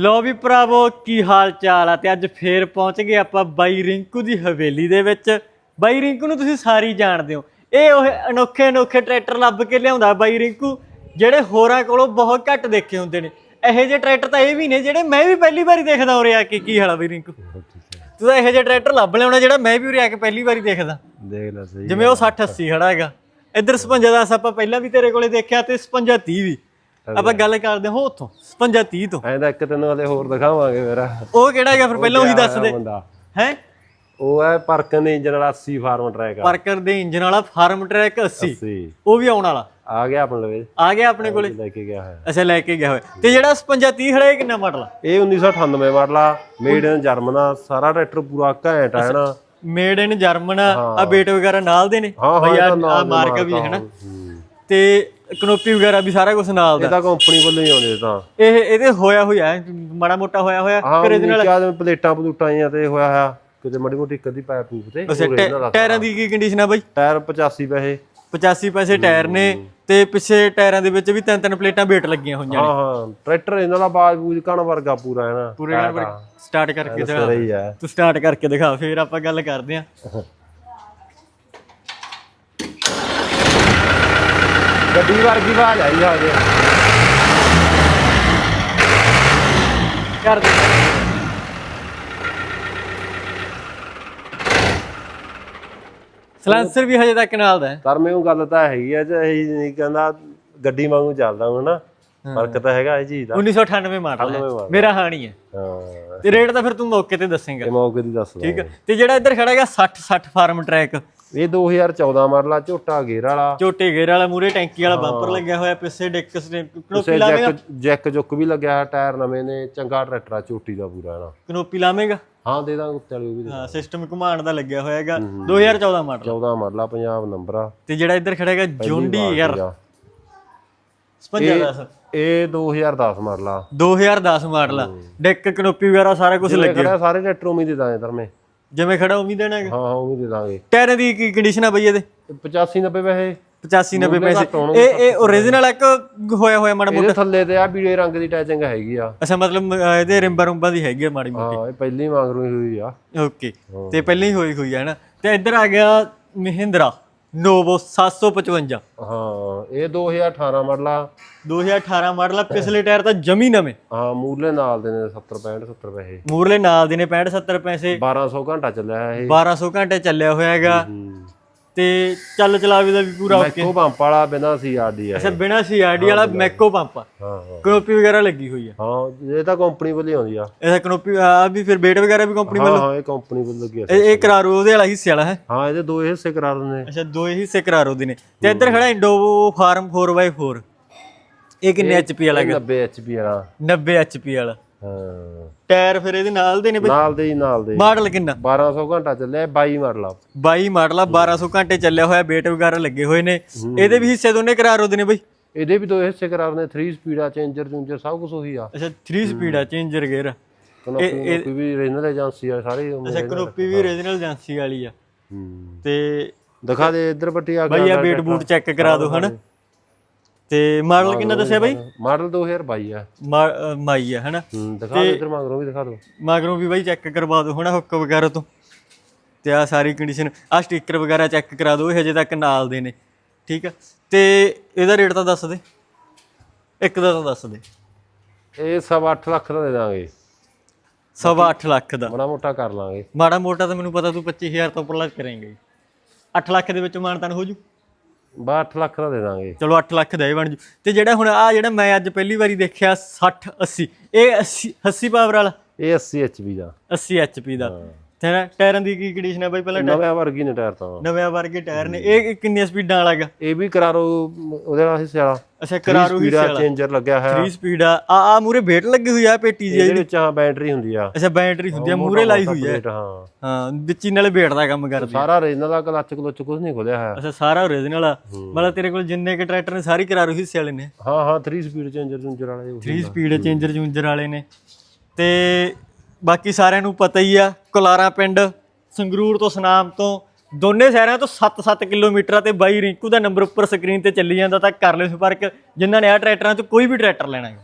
ਲੋ ਵੀ ਭਰਾਵੋ ਕੀ ਹਾਲ ਚਾਲ ਆ ਤੇ ਅੱਜ ਫੇਰ ਪਹੁੰਚ ਗਏ ਆਪਾਂ ਬਾਈ ਰਿੰਕੂ ਦੀ ਹਵੇਲੀ ਦੇ ਵਿੱਚ। ਬਾਈ ਰਿੰਕੂ ਨੂੰ ਤੁਸੀਂ ਸਾਰੀ ਜਾਣਦੇ ਹੋ। ਇਹ ਉਹ ਅਨੋਖੇ ਅਨੋਖੇ ਟਰੈਕਟਰ ਲੱਭ ਕੇ ਲਿਆਉਂਦਾ ਬਾਈ ਰਿੰਕੂ ਜਿਹੜੇ ਹੋਰਾਂ ਕੋਲੋਂ ਬਹੁਤ ਘੱਟ ਦੇਖੇ ਹੁੰਦੇ ਨੇ। ਇਹੋ ਜਿਹੇ ਟਰੈਕਟਰ ਤਾਂ ਇਹ ਵੀ ਨੇ ਜਿਹੜੇ ਮੈਂ ਵੀ ਪਹਿਲੀ ਵਾਰੀ ਦੇਖਦਾ ਉਰੇ ਆ ਕੇ। ਕੀ ਹਾਲ ਆ ਬਾਈ ਰਿੰਕੂ? ਤੂੰ ਤਾਂ ਇਹੋ ਜਿਹੇ ਟਰੈਕਟਰ ਲੱਭ ਲਿਆਉਣਾ ਜਿਹੜਾ ਮੈਂ ਵੀ ਉਰੇ ਆ ਕੇ ਪਹਿਲੀ ਵਾਰੀ ਦੇਖਦਾ। ਦੇਖ ਲੈ ਸਹੀ ਜਿਵੇਂ ਉਹ 60 80 ਖੜਾ ਹੈਗਾ। ਇੱਧਰ 55 10 ਆਪਾਂ ਪਹਿਲਾਂ ਵੀ ਤੇਰੇ ਕੋਲੇ ਦੇਖਿਆ ਤੇ 55 30 ਵੀ। ਆਪਾਂ ਗੱਲ ਕਰਦੇ ਹਾਂ ਉੱਥੋਂ 55 30 ਤੋਂ। ਐਂ ਤਾਂ ਇੱਕ ਤੈਨੂੰ ਹਲੇ ਹੋਰ ਦਿਖਾਵਾਂਗੇ ਮੇਰਾ ਉਹ ਕਿਹੜਾ ਹੈਗਾ ਫਿਰ ਪਹਿਲਾਂ ਉਹੀ ਦੱਸ ਦੇ ਹੈ? ਉਹ ਹੈ ਪਰਕਨ ਦੇ ਇੰਜਨ ਵਾਲਾ 80 ਫਾਰਮ ਟਰੈਕ ਆ। ਪਾਰਕਰ ਦੇ ਇੰਜਨ ਵਾਲਾ ਫਾਰਮ ਟਰੈਕ 80 80 ਉਹ ਵੀ ਆਉਣ ਵਾਲਾ। ਆ ਗਿਆ ਆਪਣੇ ਲਵੇ ਆ ਗਿਆ ਆਪਣੇ ਕੋਲੇ। ਲੈ ਕੇ ਗਿਆ ਹੈ ਅੱਛਾ ਲੈ ਕੇ ਗਿਆ ਹੋਇਆ। ਤੇ ਜਿਹੜਾ 55 30 ਖੜਾ ਇਹ ਕਿੰਨਾ ਮਾਡਲ ਆ? ਇਹ 1998 ਮਾਡਲ ਆ। ਮੇਡ ਇਨ ਜਰਮਨ ਆ। ਸਾਰਾ ਟਰੈਕਟਰ ਪੂਰਾ ਘੈਂਟ ਆ ਨਾ ਮੇਡ ਇਨ ਜਰਮਨ ਆ। ਬੇਟ ਵਗੈਰਾ ਨਾਲ ਦੇ ਨੇ। ਬਈ ਆ ਮਾਰਕਾ ਵੀ ਹੈ ਨਾ। ਤੇ ਕਨੋਪੀ ਵਗੈਰਾ ਵੀ ਸਾਰਾ ਕੁਝ ਨਾਲ ਇਹ ਦਾ ਤਾਂ ਕੰਪਨੀ ਵੱਲੋਂ ਹੀ ਆਉਂਦੇ ਤਾਂ। ਇਹ ਇਹਦੇ ਹੋਇਆ ਹੋਇਆ ਮਾੜਾ ਮੋਟਾ ਹੋਇਆ ਹੋਇਆ ਹਾਂ ਫਿਰ ਇਹਦੇ ਨਾਲ ਨੀਚੇ ਆ ਪਲੇਟਾਂ ਪਲੂਟਾਂ ਆਈਆਂ ਤੇ ਹੋਇਆ ਹੋਇਆ ਕਿਤੇ ਮੜੀ ਮੋਟੀ ਕਦੀ ਪਾਇਪ ਪੂਪ ਤੇ ਅੱਛਾ ਟੈ- ਟਾਇਰਾਂ ਦੀ ਕੀ ਕੰਡੀਸ਼ਨ ਆ ਬਾਈ? ਟਾਇਰ 85 ਪੈਸੇ। 85 ਪੈਸੇ ਟਾਇਰ ਨੇ ਤੇ ਪਿੱਛੇ ਟਾਇਰਾਂ ਦੇ ਵਿੱਚ ਵੀ ਤਿੰਨ ਤਿੰਨ ਪਲੇਟਾਂ ਵੇਟ ਲੱਗੀਆਂ ਹੋਈਆਂ ਹਾਂ ਹਾਂ ਟਰੈਕਟਰ ਇਹਨਾਂ ਦਾ ਬਾਜ ਬੂਜ ਕਣ ਵਰਗਾ ਪੂਰਾ ਹੈ ਨਾ। ਪੂਰੇ ਸਟਾਰਟ ਕਰਕੇ ਦਿਖਾ। ਸਹੀ ਹੈ। ਤੂੰ ਸਟਾਰਟ ਕਰਕੇ ਦਿਖਾ ਫੇਰ ਆਪਾਂ ਗੱਲ ਕਰਦੇ ਆਂ ਗੱਡੀ ਵਰਗੀ ਆਵਾਜ਼ ਆਈ ਆ ਜੇ ਕਰ ਦੇ ਸਲੈਂਸਰ ਵੀ ਹਜੇ ਤੱਕ ਨਾਲ ਦਾ ਹੈ। ਪਰ ਮੈਨੂੰ ਗੱਲ ਤਾਂ ਹੈਗੀ ਆ ਜੇ ਇਹ ਨਹੀਂ ਕਹਿੰਦਾ ਗੱਡੀ ਵਾਂਗੂ ਚੱਲਦਾ ਹੁਣ ਨਾ ਫ਼ਰਕ ਤਾਂ ਹੈਗਾ ਇਹ ਚੀਜ਼ ਦਾ। 1998 ਮਾਡਲ ਹੈ। model। ਮੇਰਾ ਹਾਣੀ ਹੈ। ਹਾਂ। ਤੇ ਰੇਟ ਤਾਂ ਫਿਰ ਤੂੰ ਮੌਕੇ ਤੇ ਦੱਸੇਂਗਾ। ਇਹ ਮੌਕੇ ਦੀ ਦੱਸ ਠੀਕ ਹੈ। ਤੇ ਜਿਹੜਾ ਇੱਧਰ ਖੜਾ ਹੈਗਾ 60 60 ਫਾਰਮ ਟਰੈਕ। ਇਹ 2014 ਮਾਡਲ ਆ ਝੋਟਾ ਗੇਅਰ ਵਾਲਾ। ਝੋਟੇ ਗੇਰ ਵਾਲਾ ਮੂਰੇ ਟੈਂਕੀ ਵਾਲਾ ਬੰਪਰ ਲੱਗਿਆ ਹੋਇਆ ਪਿੱਛੇ ਡਿੱਕ ਕਨੋਪੀ ਲਾਵੇਂਗਾ? ਜੈਕ ਜੈਕ ਵੀ ਲੱਗਿਆ ਹੈ ਟਾਇਰ ਨਵੇਂ ਨੇ ਚੰਗਾ ਟਰੈਕਟਰ ਆ ਝੋਟੀ ਦਾ ਪੂਰਾ ਨਾ ਕਨੋਪੀ ਲਾਵੇਂਗਾ? ਹਾਂ ਦੇ ਦਾਂਗੇ ਉੱਤੇ ਵਾਲੀ ਉਹ ਵੀ ਦੇ ਹਾਂ ਸਿਸਟਮ ਘੁਮਾਉਣ ਦਾ ਲੱਗਿਆ ਹੋਇਆ ਹੈਗਾ 2014 ਮਾਡਲ। 14 ਮਾਡਲ ਆ ਪੰਜਾਬ ਨੰਬਰ ਆ। ਤੇ ਜਿਹੜਾ ਇੱਧਰ ਖੜਾ ਹੈਗਾ ਜੁੰਡੀ ਯਾਰ। ਆ। 55 ਦਾ ਇਹ 2010 ਮਾਡਲ ਆ। 2010 ਮਾਡਲ ਆ। ਡੈਕ ਕਨੋਪੀ ਵਗੈਰਾ ਸਾਰਾ ਕੁਝ ਲੱਗਿਆ। ਸਾਰੇ ਟਰੈਕਟਰ ਉਮੀ ਦੇ ਦਾਂਗੇ ਧਰਮੇ ਜਿਵੇਂ ਖੜਾ ਉਮੀ ਦੇਣਾ ਹੈਗਾ। ਹਾਂ ਹਾਂ ਉਮੀ ਦੇ ਦਾਂਗੇ। ਟਾਇਰਾਂ ਦੀ ਕੀ ਕੰਡੀਸ਼ਨ ਆ ਬਈ ਇਹਦੇ? 85 90 ਪੈਸੇ 85 90 ਘੱਟ ਪੈਸੇ ਹੋਣਗੇ, ਇਹ ਇਹ origignal ਇੱਕ ਹੋਇਆ ਹੋਇਆ ਮਾੜਾ ਮੋਟਾ? ਇਹਦੇ ਥੱਲੇ ਤੇ ਆ ਪੀਲੇ ਰੰਗ ਦੀ ਟੈਚਿੰਗ ਹੈਗੀ ਆ। ਅੱਛਾ ਮਤਲਬ ਅਹ, ਇਹਦੇ ਰਿੰਬਾ ਰੁੰਬਾ ਦੀ ਹੈਗੀ ਆ ਮਾੜੀ ਮੋਟੀ। ਹਾਂ ਇਹ ਪਹਿਲੀ ਮੰਗ ਰਹੀ ਹੋਈ ਆ। ਓਕੇ। ਤੇ ਪਹਿਲਾਂ ਹੀ ਹੋਈ ਹੋਈ ਹੈ ਨਾ ਤੇ ਇੱਧਰ ਆ ਗਿਆ ਮਹਿੰਦਰਾ। ਨੋਵੋ 755 ਹਾਂ ਇਹ 2018 ਮਾਡਲ ਆ। 2018 ਮਾਡਲ ਆ ਪਿਛਲੇ ਟਾਇਰ ਤਾਂ ਜਮੀ ਨਵੇਂ। ਹਾਂ ਮੂਰਲੇ ਨਾਲ ਦੇ ਨੇ 70 65 70 ਪੈਸੇ ਮੂਰਲੇ ਨਾਲ ਦੇ ਨੇ 65 70 ਪੈਸੇ 1200 ਘੰਟਾ ਚੱਲਿਆ ਇਹ। 1200 ਘੰਟੇ ਚੱਲਿਆ ਹੋਇਆ ਹੈਗਾ। ਤੇ ਚੱਲ ਚਲਾਵੇ ਦਾ ਵੀ ਪੂਰਾ ਓਕੇ। ਮੈਕੋ ਪੰਪ ਵਾਲਾ ਬਿਨਾ ਸੀਆਰਡੀ। ਅੱਛਾ ਬਿਨਾ ਸੀਆਰਡੀ ਵਾਲਾ ਮੈਕੋ ਪੰਪ ਆ। ਹਾਂ ਹਾਂ। ਕਨੋਪੀ ਵਗੈਰਾ ਲੱਗੀ ਹੋਈ ਆ। ਹਾਂ ਇਹ ਤਾਂ ਕੰਪਨੀ ਵੱਲੋਂ ਹੀ ਆਉਂਦੀ ਆ। ਇਹਦਾ ਕਨੋਪੀ ਆ ਵੀ ਫਿਰ ਬੇਟ ਵਗੈਰਾ ਵੀ ਕੰਪਨੀ ਹਾਂ ਹਾਂ ਇਹ ਕੰਪਨੀ ਵੱਲੋਂ ਲੱਗੀ ਆ। ਇਹ ਇਹ ਕਰਾਰੋ ਉਹਦੇ ਵਾਲਾ ਹਿੱਸੇ ਵਾਲਾ ਹੈ? ਹਾਂ ਇਹਦੇ ਦੋ ਹਿੱਸੇ ਕਰਾ ਦਿੰਦੇ ਅੱਛਾ ਦੋ ਹੀ ਹਿੱਸੇ ਕਰਾਰੋ ਦੇ ਨੇ। ਤੇ ਇੱਧਰ ਖੜਾ ਇੰਡੋ ਫਾਰਮ 4x4 ਇਹ ਕਿੰਨੇ ਐਚਪੀ ਵਾਲਾ ਹੈਗਾ? 90 ਐਚਪੀ ਵਾਲਾ। 90 ਐਚਪੀ ਵਾਲਾ। ਹਾਂ। ਟਾਇਰ ਫਿਰ ਇਹਦੇ ਨਾਲ ਦੇ ਨੇ ਬਈ? ਨਾਲ ਦੇ ਹੀ ਨਾਲ ਦੇ ਮਾਡਲ ਕਿੰਨਾ? 1200 ਘੰਟਾ ਚੱਲਿਆ 22 ਮਾਡਲ ਆ 22 ਮਾਡਲ ਆ 1200 ਘੰਟੇ ਚੱਲਿਆ ਹੋਇਆ ਬੇਟ ਵਗੈਰਾ ਲੱਗੇ ਹੋਏ ਨੇ। ਇਹਦੇ ਵੀ ਹਿੱਸੇ ਦੋਨੇ ਕਰਾਰੋ ਦੇ ਨੇ ਬਈ? ਇਹਦੇ ਵੀ ਦੋ ਹਿੱਸੇ ਕਰਾ ਦਿੰਦੇ 3 ਸਪੀਡ ਆ ਚੇਂਜਰ ਚੂੰਜਰ ਸਭ ਕੁਝ ਉਹੀ ਆ। ਅੱਛਾ 3 ਸਪੀਡ ਆ ਚੇਂਜਰ ਗੇਅਰ ਕਨੋਪੀ ਕੋਈ ਵੀ ਰੀਜਨਲ ਏਜੰਸੀ ਆ ਸਾਰੇ ਅੱਛਾ ਕਨੋਪੀ ਵੀ ਓਰੀਜਨਲ ਏਜੰਸੀ ਵਾਲੀ ਆ। ਹੂੰ। ਤੇ ਦਿਖਾ ਦੇ ਇੱਧਰ ਪੱਟੀ ਆ ਬਈ ਆ ਬੇਟ ਬੂਟ ਚੈੱਕ ਕਰਾ ਦਿਓ ਹਨਾ? ਤੇ ਮਾਡਲ ਕਿੰਨਾ ਦੱਸਿਆ ਬਈ? ਮਾਡਲ 2022 ਆ। ਮਾਈ ਆ ਹਨਾ? ਹੂੰ ਦਿਖਾ ਦੇ ਇੱਧਰ ਮਗਰੋਂ ਵੀ ਦਿਖਾ ਦੋ ਮਗਰੋਂ ਵੀ ਬਾਈ ਚੈੱਕ ਕਰਵਾ ਦਿਓ ਹਨਾ ਹੁੱਕ ਵਗੈਰਾ ਤੋਂ। ਤੇ ਆ ਸਾਰੀ ਕੰਡੀਸ਼ਨ ਆ ਸਟicker ਵਗੈਰਾ ਚੈੱਕ ਕਰਾ ਦਿਓ ਇਹ ਹਜੇ ਤੱਕ ਨਾਲ ਦੇ ਨੇ ਠੀਕ ਆ? ਤੇ ਇਹਦਾ ਰੇਟ ਤਾਂ ਦੱਸ ਦੇ। ਇੱਕ ਦਾ ਤਾਂ ਦੱਸ ਦੇ। ਇਹ ਸਵਾ 8 ਲੱਖ ਦਾ ਦੇ ਦਾਂਗੇ। ਸਵਾ ਅੱਠ ਲੱਖ ਦਾ। ਬੜਾ ਮੋਟਾ ਕਰ ਲਾਂਗੇ। ਮਾੜਾ ਮੋਟਾ ਤਾਂ ਮੈਨੂੰ ਪਤਾ ਤੂੰ 25000 ਤੋਂ ਉੱਪਰਲਾ ਕਰੇਂਗਾ ਹੀ। 8 ਲੱਖ ਦੇ ਵਿੱਚ ਮਾਨਤਾਨ ਹੋ ਜੂ। ਬਾ 8 ਲੱਖ ਦਾ ਦੇ ਦਾਂਗੇ। ਚਲੋ 8 ਲੱਖ ਦਾ ਇਹ ਬਣ ਜੂ। ਤੇ ਜਿਹੜਾ ਹੁਣ ਆ ਜਿਹੜਾ ਮੈਂ ਅੱਜ ਪਹਿਲੀ ਵਾਰੀ ਦੇਖਿਆ 60 80 ਇਹ 80 80 ਪਾਵਰ ਵਾਲਾ? ਇਹ 80 ਐਚਪੀ ਦਾ। 80 ਐਚਪੀ ਦਾ। ਤੇ ਨਾ? ਟਾਇਰਾਂ ਦੀ ਕੀ ਕੰਡੀਸ਼ਨ ਹੈ ਬਾਈ ਪਹਿਲਾਂ ਨਵੇਂ ਵਰਗੀ ਨੇ ਟਾਇਰ ਤਾਂ। ਨਵੇਂ ਵਰਗੇ ਟਾਇਰ ਨੇ। ਇਹ ਕਿੰਨੀਆਂ ਸਪੀਡਾਂ ਵਾਲਾ ਹੈਗਾ ਇਹ ਵੀ ਕਰਾਰੋ ਉਹਦੇ ਨਾਲ ਹਿੱਸੇ ਵਾਲਾ। ਅੱਛਾ ਕਰਾਰੂ ਹੀ ਸਪੀਡ ਚੇਂਜਰ ਲੱਗਿਆ ਹੈ 3 ਸਪੀਡ ਆ। ਆ ਆ ਮੂਰੇ ਵੇਟ ਲੱਗੀ ਹੋਈ ਆ ਪੇਟੀ ਜੀ ਇਹਦੇ ਵਿੱਚ ਆ ਬੈਟਰੀ ਹੁੰਦੀ ਆ। ਅੱਛਾ ਬੈਟਰੀ ਹੁੰਦੀ ਆ ਮੂਰੇ ਲਾਈ ਹੋਈ ਹੈ ਪਲੇਟ, ਹਾਂ। ਹਾਂ ਵਿੱਚ ਹੀ ਨਾਲੇ ਵੇਟ ਦਾ ਕੰਮ ਕਰਦੀ ਆ। ਸਾਰਾ ਰੀਜਨਲ ਦਾ ਕਲੱਚ ਕਲੁੱਚ ਕੁਝ ਨਹੀਂ ਖੋਲਿਆ ਹੈ ਅੱਛਾ ਸਾਰਾ ਓਰੀਜਨਲ ਆ। ਮਤਲਬ ਤੇਰੇ ਕੋਲ ਜਿੰਨੇ ਕੇ ਟਰੈਕਟਰ ਨੇ ਸਾਰੀ ਕਰਾਰੂ ਹਿੱਸੇ ਵਾਲੇ ਨੇ। ਹਾਂ ਹਾਂ 3 ਸਪੀਡ ਚੇਂਜਰ ਚੂੰਜਰ ਵਾਲੇ ਉਹੀ। 3 ਸਪੀਡ ਚੇਂਜਰ ਚੂੰਜਰ ਵਾਲੇ ਨੇ। ਤੇ ਬਾਕੀ ਸਾਰਿਆਂ ਨੂੰ ਪਤਾ ਹੀ ਆ, ਕੁਲਾਰਾ ਪਿੰਡ, ਸੰਗਰੂਰ ਤੋਂ ਸਨਾਮ ਤੋਂ, ਦੋਨੇ ਸ਼ਹਿਰਾਂ ਤੋਂ 7-7 ਕਿਲੋਮੀਟਰ ਆ ਤੇ ਬਾਈ ਰਿੰਕੂ ਦਾ ਨੰਬਰ ਉੱਪਰ ਸਕਰੀਨ ਤੇ ਚੱਲੀ ਜਾਂਦਾ ਤਾਂ ਕਰ ਲਿਓ ਸੰਪਰਕ ਜਿਨ੍ਹਾਂ ਨੇ ਆ ਟਰੈਕਟਰਾਂ ਤੋਂ ਕੋਈ ਵੀ ਟਰੈਕਟਰ ਲੈਣਾ ਹੈ।